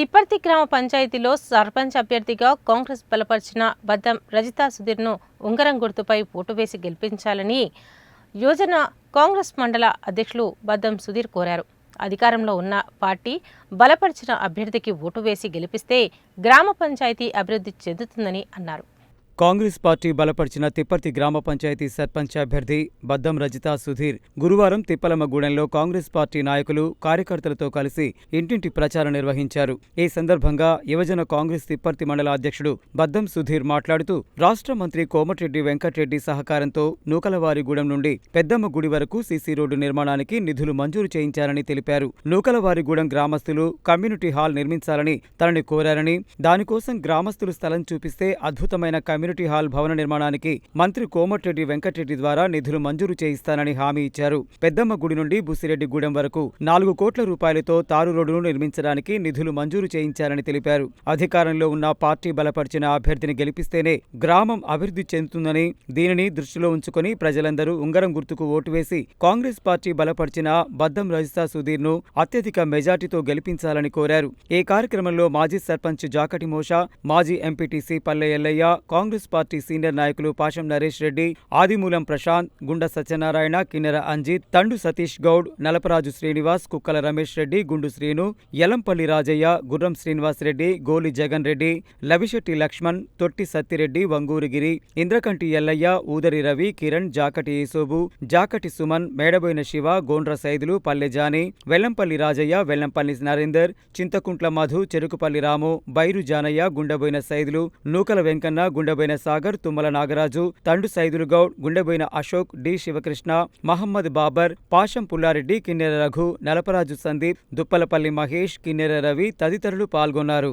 తిప్పర్తి గ్రామ పంచాయతీలో సర్పంచ్ అభ్యర్థిగా కాంగ్రెస్ బలపరిచిన బద్దం రజితా సుధీర్ను ఉంగరం గుర్తుపై ఓటు వేసి గెలిపించాలని యోజన కాంగ్రెస్ మండల అధ్యక్షులు బద్దం సుధీర్ కోరారు. అధికారంలో ఉన్న పార్టీ బలపరిచిన అభ్యర్థికి ఓటు వేసి గెలిపిస్తే గ్రామ పంచాయతీ అభివృద్ధి చెందుతుందని అన్నారు. కాంగ్రెస్ పార్టీ బలపరిచిన తిప్పర్తి గ్రామ పంచాయతీ సర్పంచ్ అభ్యర్థి బద్దం రజితా సుధీర్ గురువారం తిప్పలమ్మగూడెంలో కాంగ్రెస్ పార్టీ నాయకులు కార్యకర్తలతో కలిసి ఇంటింటి ప్రచారం నిర్వహించారు. ఈ సందర్భంగా యువజన కాంగ్రెస్ తిప్పర్తి మండల అధ్యక్షుడు బద్దం సుధీర్ మాట్లాడుతూ రాష్ట్ర మంత్రి కోమటిరెడ్డి వెంకటరెడ్డి సహకారంతో నూకలవారిగూడెం నుండి పెద్దమ్మ గుడి వరకు సీసీ రోడ్డు నిర్మాణానికి నిధులు మంజూరు చేయించారని తెలిపారు. నూకలవారిగూడెం గ్రామస్తులు కమ్యూనిటీ హాల్ నిర్మించాలని తనని కోరారని దానికోసం గ్రామస్తులు స్థలం చూపిస్తే అద్భుతమైన కమ్యూనిటీ హాల్ భవన నిర్మాణానికి మంత్రి కోమటిరెడ్డి వెంకటరెడ్డి ద్వారా నిధులు మంజూరు చేయిస్తానని హామీ ఇచ్చారు. పెద్దమ్మ గుడి నుండి బుసిరెడ్డిగూడెం వరకు నాలుగు కోట్ల రూపాయలతో తారు రోడ్డును నిర్మించడానికి నిధులు మంజూరు చేయించారని తెలిపారు. అధికారంలో ఉన్న పార్టీ బలపరిచిన అభ్యర్థిని గెలిపిస్తేనే గ్రామం అభివృద్ధి చెందుతుందని దీనిని దృష్టిలో ఉంచుకొని ప్రజలందరూ ఉంగరం గుర్తుకు ఓటు వేసి కాంగ్రెస్ పార్టీ బలపరిచిన బద్దం రజితా సుధీర్ను అత్యధిక మెజార్టీతో గెలిపించాలని కోరారు. ఈ కార్యక్రమంలో మాజీ సర్పంచ్ జాకటి మోషా మాజీ MPTC Palle Ellaiah Congress party senior నాయకులు పాషం నరేష్ రెడ్డి ఆదిమూలం ప్రశాంత్ గుండ సత్యనారాయణ కిన్నెర అంజిత్ తండు సతీష్ గౌడ్ నలపరాజు శ్రీనివాస్ కుక్కల రమేష్ రెడ్డి గుండు శ్రీను యలంపల్లి రాజయ్య గుర్రం శ్రీనివాస్ రెడ్డి గోలి జగన్ రెడ్డి లవిశెట్టి లక్ష్మణ్ తొట్టి సత్తిరెడ్డి వంగూరుగిరి ఇంద్రకంటి ఎల్లయ్య ఊదరి రవి కిరణ్ జాకటి యేసోబు జాకటి సుమన్ మేడబోయిన శివ గోండ్ర సైదులు పల్లె జాని వెల్లంపల్లి రాజయ్య వెల్లంపల్లి నరేందర్ చింతకుంట్ల మధు చెరుకుపల్లి రాము బైరు జానయ్య గుండెబోయిన సైదులు నూకల వెంకన్న గుండెబోయిన సాగర్ తుమ్మల నాగరాజు తండు సైదులు గౌడ్ గుండెబోయిన అశోక్ డి శివకృష్ణ మహమ్మద్ బాబర్ పాషం పుల్లారెడ్డి కిన్నెర రఘు నలపరాజు సందీప్ దుప్పలపల్లి మహేష్ కిన్నెర రవి తదితరులు పాల్గొన్నారు.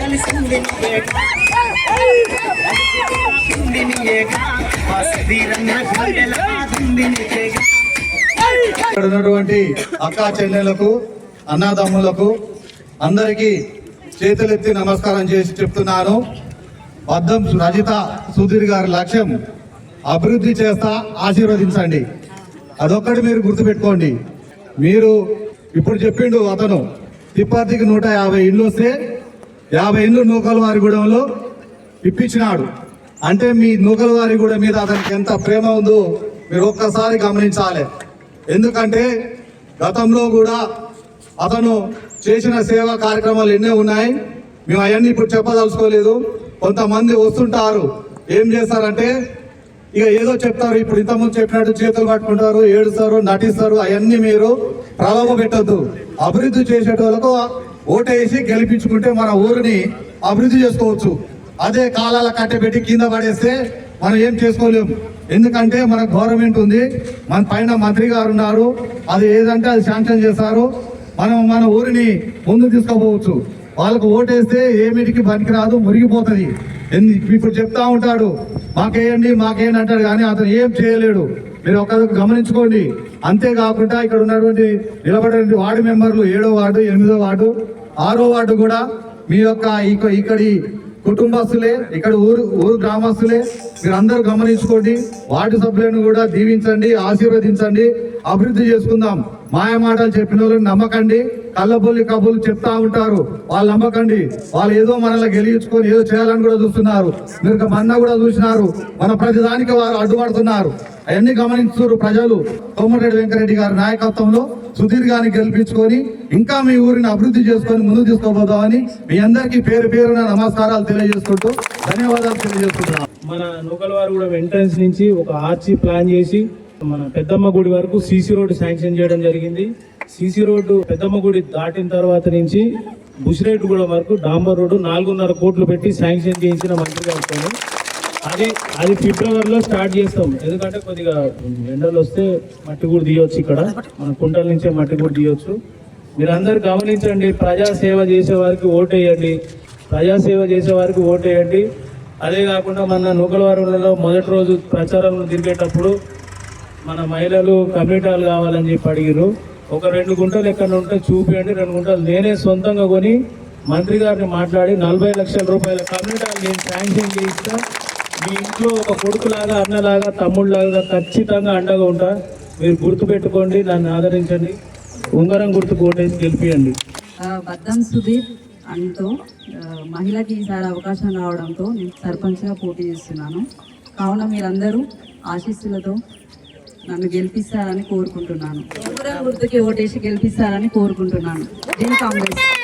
కలిసింది ఇక్కడ ఉన్నటువంటి అక్కా చెల్లెలకు అన్నదమ్ములకు అందరికీ చేతులెత్తి నమస్కారం చేసి చెప్తున్నాను. పద్దం రజిత సుధీర్ గారి లక్ష్యం అభివృద్ధి చేస్తా ఆశీర్వదించండి. అదొక్కటి మీరు గుర్తుపెట్టుకోండి. మీరు ఇప్పుడు చెప్పిండు అతను. తిప్పతికి నూట యాభై ఇళ్ళు వస్తే యాభై ఇళ్ళు నూకలవారిగూడెంలో ఇప్పించినాడు. అంటే మీ నూకలవారిగూడెం మీద అతనికి ఎంత ప్రేమ ఉందో మీరు ఒక్కసారి గమనించాలి. ఎందుకంటే గతంలో కూడా అతను చేసిన సేవా కార్యక్రమాలు ఎన్నో ఉన్నాయి. మేము అవన్నీ ఇప్పుడు చెప్పదలుచుకోలేదు. కొంతమంది వస్తుంటారు. ఏం చేస్తారంటే ఇక ఏదో చెప్తారు. ఇప్పుడు ఇంతకుముందు చెప్పినట్టు చేతులు పట్టుకుంటారు ఏడుస్తారు నటిస్తారు అవన్నీ మీరు ప్రలోభ పెట్టద్దు. అభివృద్ధి చేసేటోళ్ళకు ఓటేసి గెలిపించుకుంటే మన ఊరిని అభివృద్ధి చేసుకోవచ్చు. అదే కాలాల కట్టబెట్టి కింద పడేస్తే మనం ఏం చేసుకోలేము ఎందుకంటే మన గవర్నమెంట్ ఉంది. మన పైన మంత్రి గారు ఉన్నారు. అది ఏదంటే అది శాంక్షన్ చేస్తారు మనం మన ఊరిని ముందు తీసుకోపోవచ్చు. వాళ్ళకు ఓటేస్తే ఏమిటికి పనికిరాదు మురిగిపోతుంది. ఎందు- ఇప్పుడు చెప్తా ఉంటాడు. మాకేయండి మాకేయండి అంటాడు. కానీ అతను ఏం చేయలేడు. మీరు ఒక్కరికి గమనించుకోండి. అంతేకాకుండా ఇక్కడ ఉన్నటువంటి నిలబడిన వార్డు మెంబర్లు ఏడో వార్డు ఎనిమిదో వార్డు ఆరో వార్డు కూడా మీ యొక్క ఇక్కడి కుటుంబస్తులే ఇక్కడ ఊరు ఊరు గ్రామస్తులే. మీరు అందరూ గమనించుకోండి. వార్డు సభ్యులను కూడా దీవించండి ఆశీర్వదించండి. అభివృద్ధి చేసుకుందాం. మాయమాటలు చెప్పిన వాళ్ళని నమ్మకండి. కళ్ళబొల్లి కబుర్లు చెప్తా ఉంటారు. వాళ్ళు నమ్మకండి. వాళ్ళు ఏదో మనల్ని గెలిపించుకొని ఏదో చేయాలని కూడా చూస్తున్నారు. మీరు మన్న కూడా చూసినారు. మన ప్రతిదానికి వారు అడ్డుపడుతున్నారు. అవన్నీ గమనిస్తున్నారు ప్రజలు. కోమటిరెడ్డి వెంకరెడ్డి గారి నాయకత్వంలో సుధీర్ గారిని గెలిపించుకొని ఇంకా మీ ఊరిని అభివృద్ధి చేసుకొని ముందుకు తీసుకోబోదామని మీ అందరికీ పేరు పేరున నమస్కారాలు తెలియజేసుకుంటూ ధన్యవాదాలు తెలియజేస్తున్నాను మన నూకలవారు కూడా ఎంట్రన్స్ నుంచి ఒక ఆర్చి ప్లాన్ చేసి మన పెద్దమ్మ గుడి వరకు సీసీ రోడ్డు శాంక్షన్ చేయడం జరిగింది. సీసీ రోడ్డు పెద్దమ్మ గుడి దాటిన తర్వాత నుంచి బుషిరెడ్డిగూడెం వరకు డాంబర్ రోడ్డు నాలుగున్నర కోట్లు పెట్టి శాంక్షన్ చేయించిన మంత్రి గారు అది అది ఫిబ్రవరిలో స్టార్ట్ చేస్తాం. ఎందుకంటే కొద్దిగా ఎండలు వస్తే మట్టి కూడా తీయొచ్చు ఇక్కడ. మన కుంటల నుంచే మట్టి కూడా తీయవచ్చు మీరందరూ గమనించండి ప్రజాసేవ చేసే వారికి ఓటేయండి. ప్రజాసేవ చేసే వారికి ఓటేయండి. అదే కాకుండా మన నూకలవారంలో మొదటి రోజు ప్రచారంలో తిరిగేటప్పుడు మన మహిళలు కమ్యూనిటాలు కావాలని చెప్పి అడిగిరు ఒక రెండు గుంటలు ఎక్కడ ఉంటే చూపించండి రెండు గుంటలు నేనే సొంతంగా కొని మంత్రి గారిని మాట్లాడి నలభై లక్షల రూపాయల కమ్యూనిటాలు నేను శాంక్షన్ చేయిస్తా. మీ ఇంట్లో ఒక కొడుకులాగా అన్నలాగా తమ్ముళ్ళలాగా ఖచ్చితంగా అండగా ఉంటా. మీరు గుర్తుపెట్టుకోండి నన్ను ఆదరించండి. ఉంగరం గుర్తు కోటేసి గెలిపియండి. బద్దం సుధీర్ అంటూ మహిళకి ఈసారి అవకాశం రావడంతో నేను సర్పంచ్గా పోటీ చేస్తున్నాను. కావున మీరందరూ ఆశీస్సులతో నన్ను గెలిపిస్తారని కోరుకుంటున్నాను. ఉంగరం గుర్తుకి ఓటేసి గెలిపిస్తారని కోరుకుంటున్నాను. జై కాంగ్రెస్.